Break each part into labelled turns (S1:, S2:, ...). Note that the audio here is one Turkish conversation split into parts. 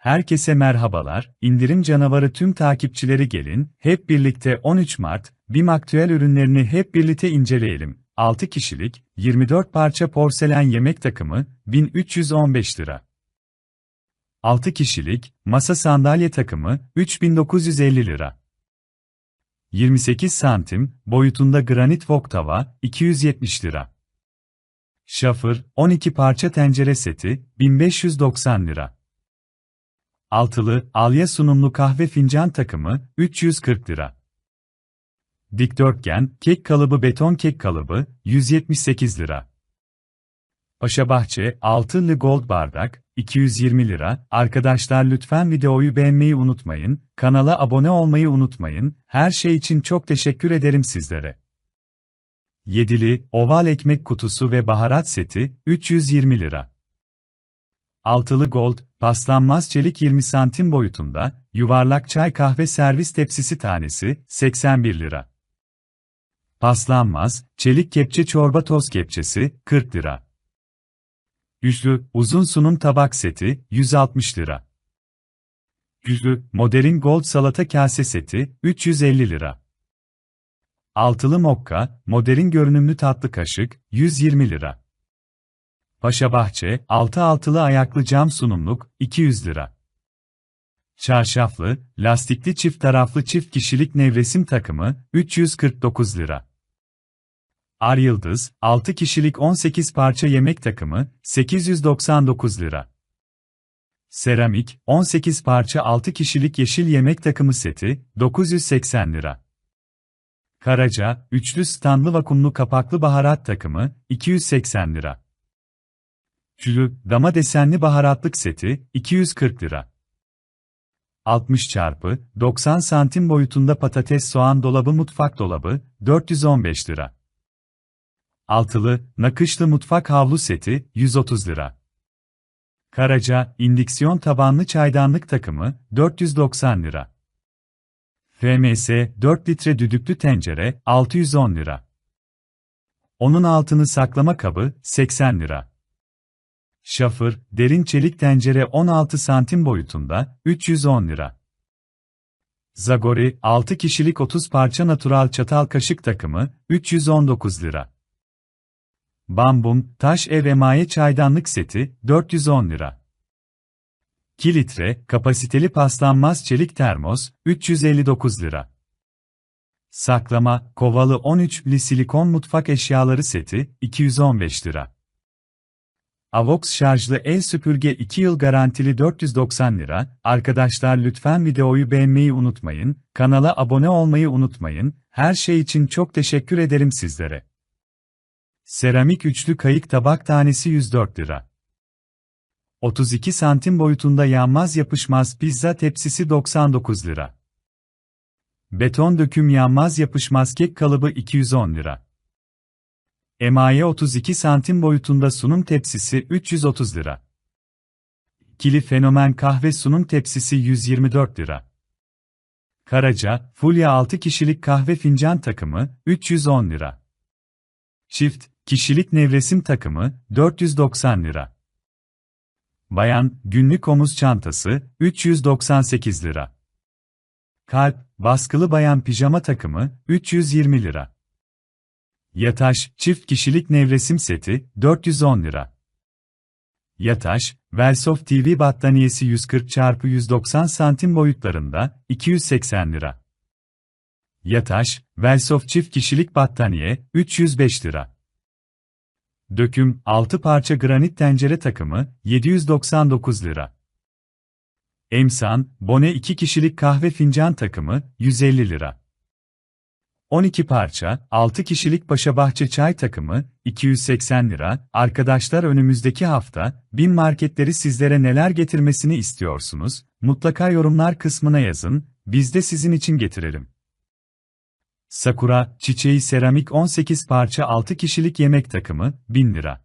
S1: Herkese merhabalar, indirim canavarı tüm takipçileri gelin, hep birlikte 13 Mart, BİM aktüel ürünlerini hep birlikte inceleyelim. 6 kişilik, 24 parça porselen yemek takımı, 1315 lira. 6 kişilik, masa sandalye takımı, 3950 lira. 28 santim, boyutunda granit wok tava, 270 lira. Şafır, 12 parça tencere seti, 1590 lira. Altılı, alya sunumlu kahve fincan takımı, 340 lira. Dikdörtgen, kek kalıbı beton kek kalıbı, 178 lira. Paşabahçe, altılı gold bardak, 220 lira. Arkadaşlar lütfen videoyu beğenmeyi unutmayın, kanala abone olmayı unutmayın, her şey için çok teşekkür ederim sizlere. Yedili, oval ekmek kutusu ve baharat seti, 320 lira. Altılı gold, paslanmaz çelik 20 santim boyutunda, yuvarlak çay kahve servis tepsisi tanesi, 81 lira. Paslanmaz, çelik kepçe çorba toz kepçesi, 40 lira. Yüzlü, uzun sunum tabak seti, 160 lira. Yüzlü, modern gold salata kase seti, 350 lira. Altılı mokka, modern görünümlü tatlı kaşık, 120 lira. Paşabahçe, 6 altılı ayaklı cam sunumluk, 200 lira. Çarşaflı, lastikli çift taraflı çift kişilik nevresim takımı, 349 lira. Ar Yıldız, 6 kişilik 18 parça yemek takımı, 899 lira. Seramik, 18 parça 6 kişilik yeşil yemek takımı seti, 980 lira. Karaca, üçlü standlı vakumlu kapaklı baharat takımı, 280 lira. Cülü, dama desenli baharatlık seti, 240 lira. 60 çarpı 90 santim boyutunda patates soğan dolabı mutfak dolabı, 415 lira. Altılı, nakışlı mutfak havlu seti, 130 lira. Karaca, indiksiyon tabanlı çaydanlık takımı, 490 lira. FMS, 4 litre düdüklü tencere, 610 lira. Onun altını saklama kabı, 80 lira. Şafır, derin çelik tencere 16 santim boyutunda, 310 lira. Zagori, 6 kişilik 30 parça natural çatal kaşık takımı, 319 lira. Bambum, taş ev emaye çaydanlık seti, 410 lira. 2 litre, kapasiteli paslanmaz çelik termos, 359 lira. Saklama, kovalı 13'li silikon mutfak eşyaları seti, 215 lira. Avox şarjlı el süpürge 2 yıl garantili 490 lira. Arkadaşlar lütfen videoyu beğenmeyi unutmayın, kanala abone olmayı unutmayın. Her şey için çok teşekkür ederim sizlere. Seramik üçlü kayık tabak tanesi 104 lira. 32 santim boyutunda yanmaz yapışmaz pizza tepsisi 99 lira. Beton döküm yanmaz yapışmaz kek kalıbı 210 lira. Emaye 32 santim boyutunda sunum tepsisi 330 lira. Kili fenomen kahve sunum tepsisi 124 lira. Karaca, Fulya 6 kişilik kahve fincan takımı 310 lira. Çift, kişilik nevresim takımı 490 lira. Bayan, günlük omuz çantası 398 lira. Kalp, baskılı bayan pijama takımı 320 lira. Yataş, çift kişilik nevresim seti, 410 lira. Yataş, Velsoft TV battaniyesi 140 x 190 santim boyutlarında, 280 lira. Yataş, Velsoft çift kişilik battaniye, 305 lira. Döküm, 6 parça granit tencere takımı, 799 lira. Emsan, Bone 2 kişilik kahve fincan takımı, 150 lira. 12 parça, 6 kişilik Paşabahçe çay takımı, 280 lira. Arkadaşlar önümüzdeki hafta, bin marketleri sizlere neler getirmesini istiyorsunuz? Mutlaka yorumlar kısmına yazın, biz de sizin için getirelim. Sakura, çiçeği seramik 18 parça 6 kişilik yemek takımı, 1000 lira.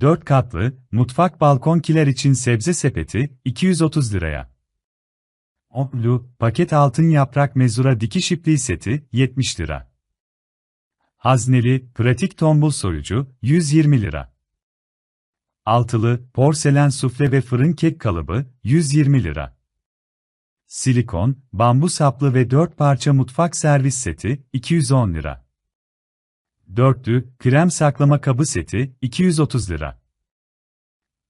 S1: 4 katlı, mutfak balkon kiler için sebze sepeti, 230 liraya. Oblu, paket altın yaprak mezura dikiş ipliği seti, 70 lira. Hazneli, pratik tombul soyucu, 120 lira. Altılı, porselen sufle ve fırın kek kalıbı, 120 lira. Silikon, bambu saplı ve 4 parça mutfak servis seti, 210 lira. Dörtlü, krem saklama kabı seti, 230 lira.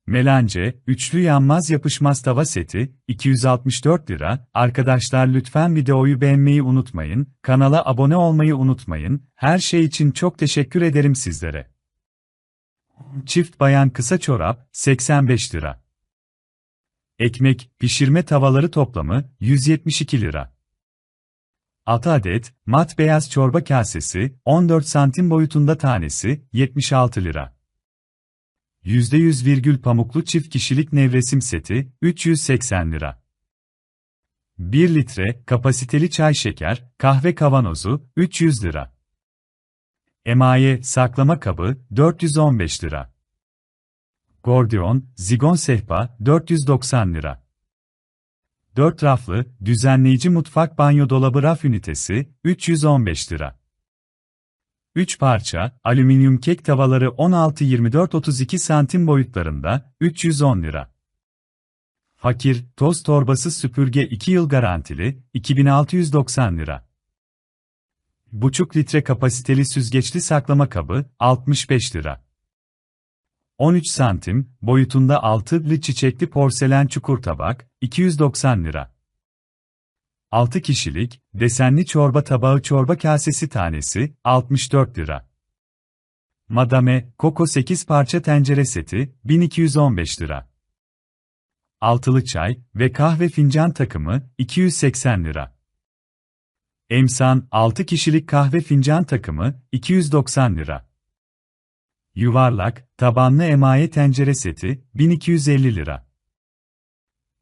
S1: Melance, üçlü yanmaz yapışmaz tava seti, 264 lira. Arkadaşlar lütfen videoyu beğenmeyi unutmayın, kanala abone olmayı unutmayın, her şey için çok teşekkür ederim sizlere. Çift bayan kısa çorap, 85 lira. Ekmek, pişirme tavaları toplamı, 172 lira. 6 adet, mat beyaz çorba kasesi, 14 santim boyutunda tanesi, 76 lira. %100 virgül pamuklu çift kişilik nevresim seti, 380 lira. 1 litre, kapasiteli çay şeker, kahve kavanozu, 300 lira. Emaye, saklama kabı, 415 lira. Gordiyon, zigon sehpa, 490 lira. 4 raflı, düzenleyici mutfak banyo dolabı raf ünitesi, 315 lira. 3 parça, alüminyum kek tavaları 16-24-32 santim boyutlarında, 310 lira. Fakir, toz torbası süpürge 2 yıl garantili, 2690 lira. Buçuk litre kapasiteli süzgeçli saklama kabı, 65 lira. 13 santim, boyutunda altılı çiçekli porselen çukur tabak, 290 lira. 6 kişilik, desenli çorba tabağı çorba kasesi tanesi, 64 lira. Madame, Koko 8 parça tencere seti, 1215 lira. Altılı çay ve kahve fincan takımı, 280 lira. Emsan, 6 kişilik kahve fincan takımı, 290 lira. Yuvarlak, tabanlı emaye tencere seti, 1250 lira.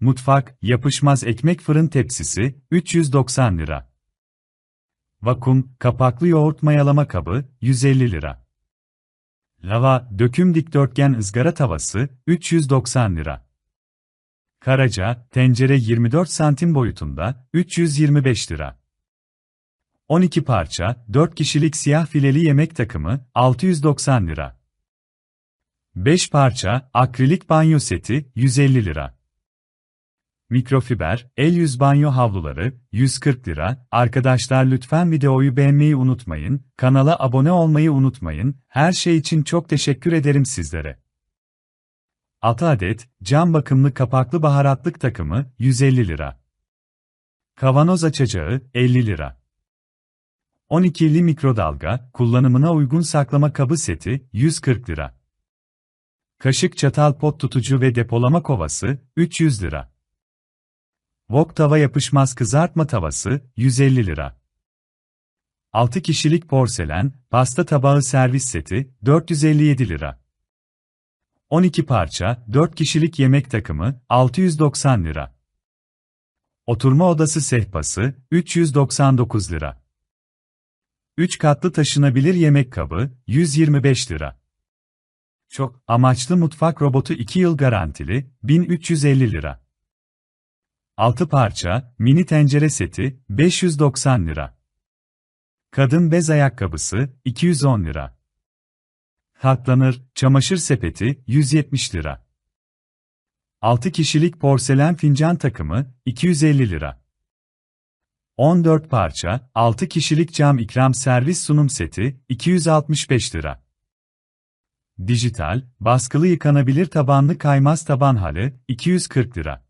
S1: Mutfak, yapışmaz ekmek fırın tepsisi, 390 lira. Vakum, kapaklı yoğurt mayalama kabı, 150 lira. Lava, döküm dikdörtgen ızgara tavası, 390 lira. Karaca, tencere 24 santim boyutunda, 325 lira. 12 parça, 4 kişilik siyah fileli yemek takımı, 690 lira. 5 parça, akrilik banyo seti, 150 lira. Mikrofiber, el yüz banyo havluları, 140 lira. Arkadaşlar lütfen videoyu beğenmeyi unutmayın, kanala abone olmayı unutmayın, her şey için çok teşekkür ederim sizlere. 6 adet, cam bakımlı kapaklı baharatlık takımı, 150 lira. Kavanoz açacağı, 50 lira. 12'li mikrodalga, kullanımına uygun saklama kabı seti, 140 lira. Kaşık çatal pot tutucu ve depolama kovası, 300 lira. Wok tava yapışmaz kızartma tavası, 150 lira. 6 kişilik porselen, pasta tabağı servis seti, 457 lira. 12 parça, 4 kişilik yemek takımı, 690 lira. Oturma odası sehpası, 399 lira. 3 katlı taşınabilir yemek kabı, 125 lira. Çok amaçlı mutfak robotu 2 yıl garantili, 1350 lira. 6 parça, mini tencere seti, 590 lira. Kadın bez ayakkabısı, 210 lira. Katlanır, çamaşır sepeti, 170 lira. 6 kişilik porselen fincan takımı, 250 lira. 14 parça, 6 kişilik cam ikram servis sunum seti, 265 lira. Dijital, baskılı yıkanabilir tabanlı kaymaz taban halı, 240 lira.